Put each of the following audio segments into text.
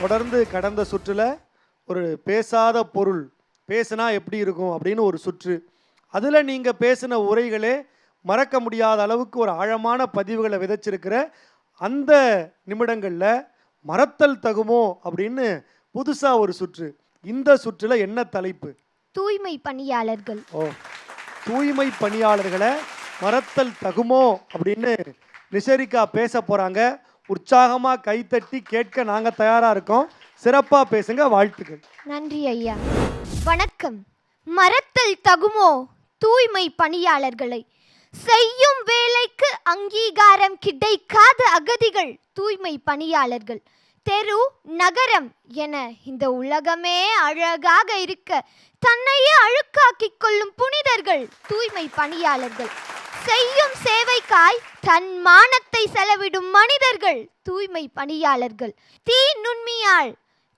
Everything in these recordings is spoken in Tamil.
தொடர்ந்து கடந்த சுற்றுல ஒரு பேசாத பொருள் பேசுனா எப்படி இருக்கும் அப்படின்னு ஒரு சுற்று. அதில் நீங்கள் பேசின உரைகளே மறக்க முடியாத அளவுக்கு ஒரு ஆழமான பதிவுகளை விதைச்சிருக்கிற அந்த நிமிடங்களில் மறத்தல் தகுமோ அப்படின்னு புதுசாக ஒரு சுற்று. இந்த சுற்றில் என்ன தலைப்பு? தூய்மை பணியாளர்கள். ஓ தூய்மை பணியாளர்களை மறத்தல் தகுமோ அப்படின்னு நிஷரிகா பேச போகிறாங்க உற்சாகமாக கைத்தட்டி கேட்க நாங்கள் தயாராக இருக்கோம். சிறப்பாக பேசுங்க வாழ்த்துக்கள். நன்றி ஐயா. வணக்கம். மரத்தில் தகுமோ தூய்மை பணியாளர்களை. செய்யும் வேலைக்கு அங்கீகாரம் கிடைக்காத அகதிகள் தூய்மை பணியாளர்கள். தெரு நகரம் என இந்த உலகமே அழகாக இருக்க தன்னையே அழுக்காக்கிக் கொள்ளும் புனிதர்கள் தூய்மை பணியாளர்கள். செய்யும் சேவைக்காய் தன் மானத்தை செலவிடும் மனிதர்கள். தூய்மை பணியாளர்கள். தீ நுண்மியாள்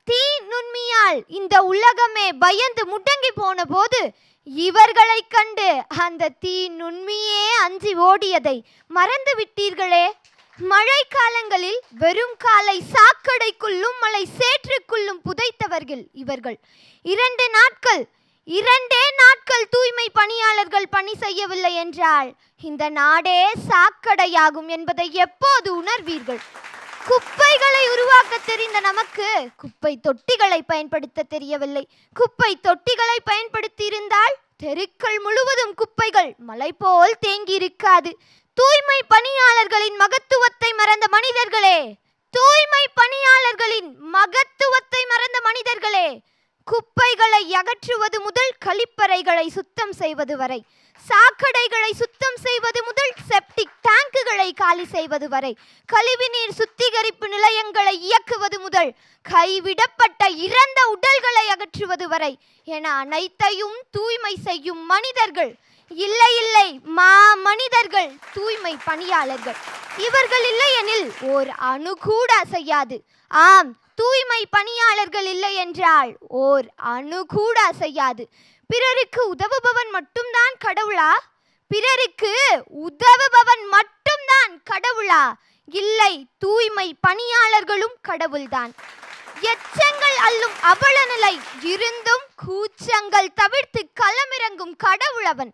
தீ நுண்மியால் இந்த உலகமே பயந்து முடங்கி போன போது இவர்களைக் கண்டு அந்த தீ நுண்மியே அஞ்சி ஓடியதை மறந்து விட்டீர்களே. மழைக்காலங்களில் வெறும் காலை சாக்கடைக்குள்ளும் மலை சேற்றுக்குள்ளும் புதைத்தவர்கள் இவர்கள். இரண்டு நாட்கள் இரண்டே நாட்கள் தூய்மை பணியாளர்கள் பணி செய்யவில்லை என்றால் இந்த நாடே சாக்கடையாகும் என்பதை எப்போது உணர்வீர்கள்? குப்பைகளை உருவாக்க தெரிந்த நமக்கு குப்பை தொட்டிகளை பயன்படுத்த தெரியவில்லை. குப்பை தொட்டிகளை பயன்படுத்தி இருந்தால் தெருக்கள் முழுவதும் குப்பைகள் மலை போல் தேங்கி இருக்காது. தூய்மை பணியாளர்களின் மகத்துவத்தை மறந்த மனிதர்களே தூய்மை பணியாளர்களின் மகத்துவத்தை மறந்த மனிதர்களே குப்பைகளை அகற்றுவது முதல் கழிப்பறைகளை சுத்தம் செய்வது வரை சாக்கடைகளை சுத்தம் செய்வது முதல் செப்டிக் டேங்குகளை காலி செய்வது வரை கழிவுநீர் சுத்திகரிப்பு நிலையங்களை இயக்குவது முதல் கைவிடப்பட்ட இறந்த உடல்களை அகற்றுவது வரை என அனைத்தையும் தூய்மை செய்யும் மனிதர்கள். இல்லை இல்லை மா மனிதர்கள் தூய்மை பணியாளர்கள். இவர்கள் இல்லையெனில் ஓர் அணு கூட அசையாது ஆம் தூய்மை பணியாளர்கள் இல்லை என்றால் ஓர் அணு கூட அசையாது. பிறருக்கு உதவுபவன் மட்டும்தான் கடவுளா? பிறருக்கு உதவுபவன் மட்டும்தான் கடவுளா? இல்லை தூய்மை பணியாளர்களும் கடவுள்தான். எச்சங்கள் அல்லும் அவல நிலை இருந்தும் கூச்சங்கள் தவிர்த்து களமிறங்கும் கடவுளவன்.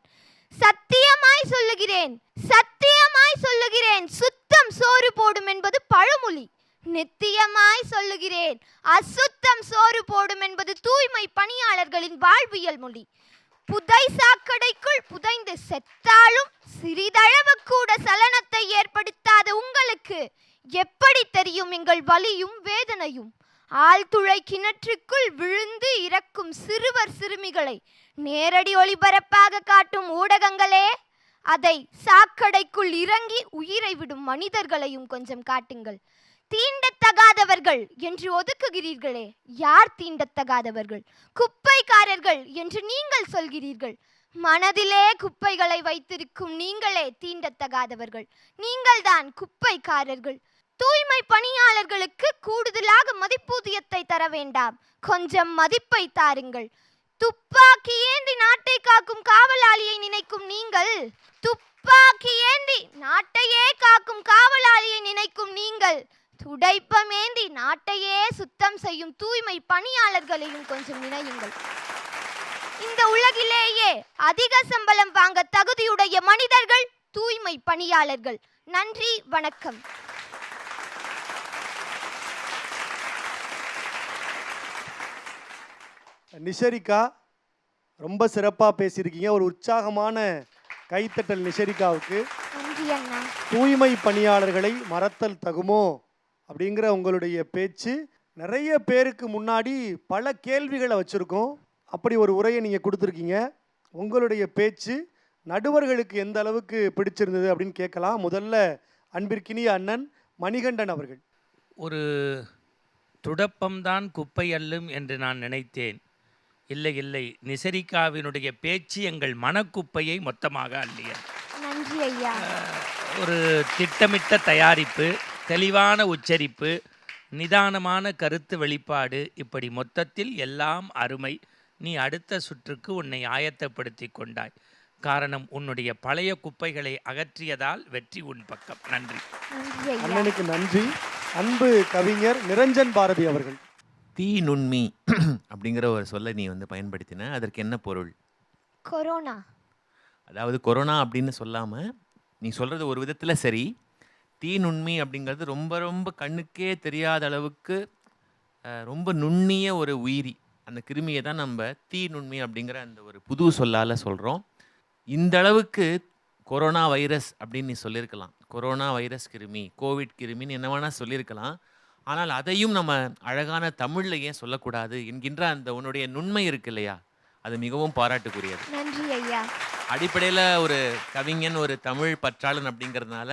சத்தியமாய் சொல்லுகிறேன் சத்தியமாய் சொல்லுகிறேன் சுத்தம் சோறு போடும் என்பது பழமொழி. நித்தியமாய் சொல்லுகிறேன். அசுத்தம் சோறு போடும் என்பது தூய்மை பணியாளர்களின் வாழ்வியல் மொழி. புதை சாக்கடைக்குள் புதைந்து செத்தாலும் சிறிதளவு கூட சலனத்தை ஏற்படுத்தாத உங்களுக்கு. எப்படி தெரியும் எங்கள் வலியும் வேதனையும்? ஆழ்துளை கிணற்றுக்குள் விழுந்து இறக்கும் சிறுவர் சிறுமிகளை நேரடி ஒளிபரப்பாக காட்டும் ஊடகங்களே. அதை சாக்கடைக்குள் இறங்கி உயிரை விடும் மனிதர்களையும் கொஞ்சம் காட்டுங்கள். தீண்டத்தகாதவர்கள் என்று ஒதுக்குகிறீர்களே. யார் தீண்டத்தகாதவர்கள்? குப்பைக்காரர்கள் என்று நீங்கள் சொல்கிறீர்கள். மனதிலே குப்பைகளை வைத்திருக்கும் நீங்களே தீண்டத்தகாதவர்கள். நீங்கள்தான் குப்பைக்காரர்கள். தூய்மை பணியாளர்களுக்கு கூடுதலாக மதிப்பூதியத்தை தர வேண்டாம். கொஞ்சம் மதிப்பை தாருங்கள். துப்பாக்கி ஏந்தி நாட்டை காக்கும் காவலாளியை நினைக்கும் நீங்கள் துப்பாக்கி ஏந்தி நாட்டையே காக்கும் காவலாளியை நினைக்கும் நீங்கள் துடைப்பமேந்தி நாட்டையே சுத்தம் செய்யும் தூய்மை பணியாளர்களையும் கொஞ்சம் நினையுங்கள் இந்த உலகிலேயே அதிக சம்பளம் வாங்க தகுதியுடைய மனிதர்கள் தூய்மை பணியாளர்கள். நன்றி வணக்கம். நிஷரிகா ரொம்ப சிறப்பாக பேசியிருக்கீங்க. ஒரு உற்சாகமான கைத்தட்டல் நிஷரிகாவுக்கு. தூய்மை பணியாளர்களை மறத்தல் தகுமோ? அப்படிங்கிற உங்களுடைய பேச்சு நிறைய பேருக்கு முன்னாடி பல கேள்விகளை வச்சுருக்கோம். அப்படி ஒரு உரையை நீங்கள் கொடுத்துருக்கீங்க. உங்களுடைய பேச்சு நடுவர்களுக்கு எந்த அளவுக்கு பிடிச்சிருந்தது அப்படின்னு கேட்கலாம். முதல்ல அன்பிற்கினிய அண்ணன் மணிகண்டன் அவர்கள். ஒரு துடப்பம்தான் குப்பை அள்ளும் என்று நான் நினைத்தேன். இல்லை இல்லை. நிசரிகாவினுடைய பேச்சு எங்கள் மனக்குப்பையை மொத்தமாக அள்ளியது. நன்றி ஐயா. ஒரு திட்டமிட்ட தயாரிப்பு. தெளிவான உச்சரிப்பு நிதானமான கருத்து வெளிப்பாடு இப்படி மொத்தத்தில் எல்லாம் அருமை. நீ அடுத்த சுற்றுக்கு உன்னை ஆயத்தப்படுத்தி கொண்டாய். காரணம் உன்னுடைய பழைய குப்பைகளை அகற்றியதால் வெற்றி உன் பக்கம். நன்றி. அண்ணனுக்கு நன்றி. அன்பு கவிஞர் நிரஞ்சன் பாரதி அவர்கள். தீ நுண்மி அப்படிங்கிற ஒரு சொல்லை நீ வந்து பயன்படுத்தின. அதற்கு என்ன பொருள்? கொரோனா. அதாவது கொரோனா அப்படின்னு சொல்லாமல் நீ சொல்கிறது ஒரு விதத்தில் சரி தீ நுண்மி அப்படிங்கிறது ரொம்ப ரொம்ப கண்ணுக்கே தெரியாத அளவுக்கு ரொம்ப நுண்ணிய ஒரு உயிரி. அந்த கிருமியை தான் நம்ம தீ நுண்மி அப்படிங்கிற அந்த ஒரு புது சொல்லால் சொல்கிறோம் இந்த அளவுக்கு கொரோனா வைரஸ் அப்படின்னு நீ சொல்லியிருக்கலாம் கொரோனா வைரஸ் கிருமி கோவிட் கிருமின்னு என்ன வேணால் சொல்லியிருக்கலாம் ஆனால் அதையும் நம்ம அழகான தமிழில் ஏன் சொல்லக்கூடாது என்கின்ற அந்த உன்னுடைய நுண்மை இருக்கு இல்லையா? அது மிகவும் பாராட்டுக்குரியது. நன்றி ஐயா. அடிப்படையில் ஒரு கவிஞன் ஒரு தமிழ் பற்றாளன் அப்படிங்கிறதுனால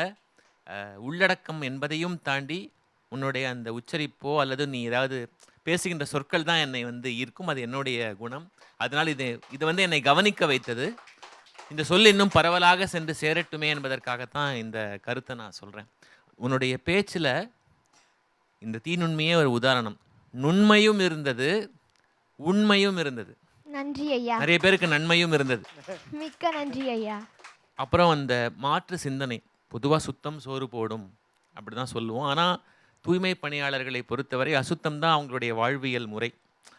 உள்ளடக்கம் என்பதையும் தாண்டி உன்னுடைய அந்த உச்சரிப்போ அல்லது நீ ஏதாவது பேசுகின்ற சொற்கள் தான் என்னை வந்து ஈர்க்கும். அது என்னுடைய குணம். அதனால் இது இது வந்து என்னை கவனிக்க வைத்தது. இந்த சொல் இன்னும் பரவலாக சென்று சேரட்டுமே என்பதற்காகத்தான் இந்த கருத்தை நான் சொல்கிறேன் உன்னுடைய பேச்சில் இந்த தீநுண்மையே ஒரு உதாரணம். நுண்மையும் இருந்தது உண்மையும் இருந்தது. நன்றி ஐயா. நிறைய பேருக்கு நன்மையும் இருந்தது. மிக்க நன்றி ஐயா. அப்புறம் அந்த மாற்று சிந்தனை. பொதுவாக சுத்தம் சோறு போடும் அப்படி தான் சொல்லுவோம். ஆனால் தூய்மை பணியாளர்களை பொறுத்தவரை அசுத்தம் தான் அவங்களுடைய வாழ்வியல் முறை.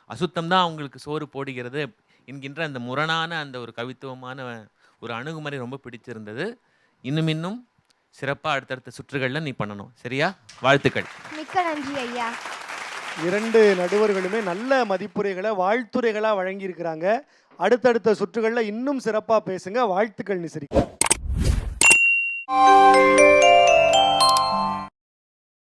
அசுத்தம் தான் அவங்களுக்கு சோறு போடுகிறது என்கின்ற அந்த முரணான அந்த ஒரு கவித்துவமான ஒரு அணுகுமுறை ரொம்ப பிடிச்சிருந்தது. இன்னும் இன்னும் சிறப்பாக அடுத்தடுத்த சுற்றுகளில் நீ பண்ணணும். சரியா? வாழ்த்துக்கள். மிக்க நன்றி ஐயா. இரண்டு நடுவர்களுமே நல்ல மதிப்புரைகளை வாழ்த்துரைகளாக வழங்கியிருக்கிறாங்க. அடுத்தடுத்த சுற்றுகளில் இன்னும் சிறப்பாக பேசுங்க. வாழ்த்துக்கள் நிசரி.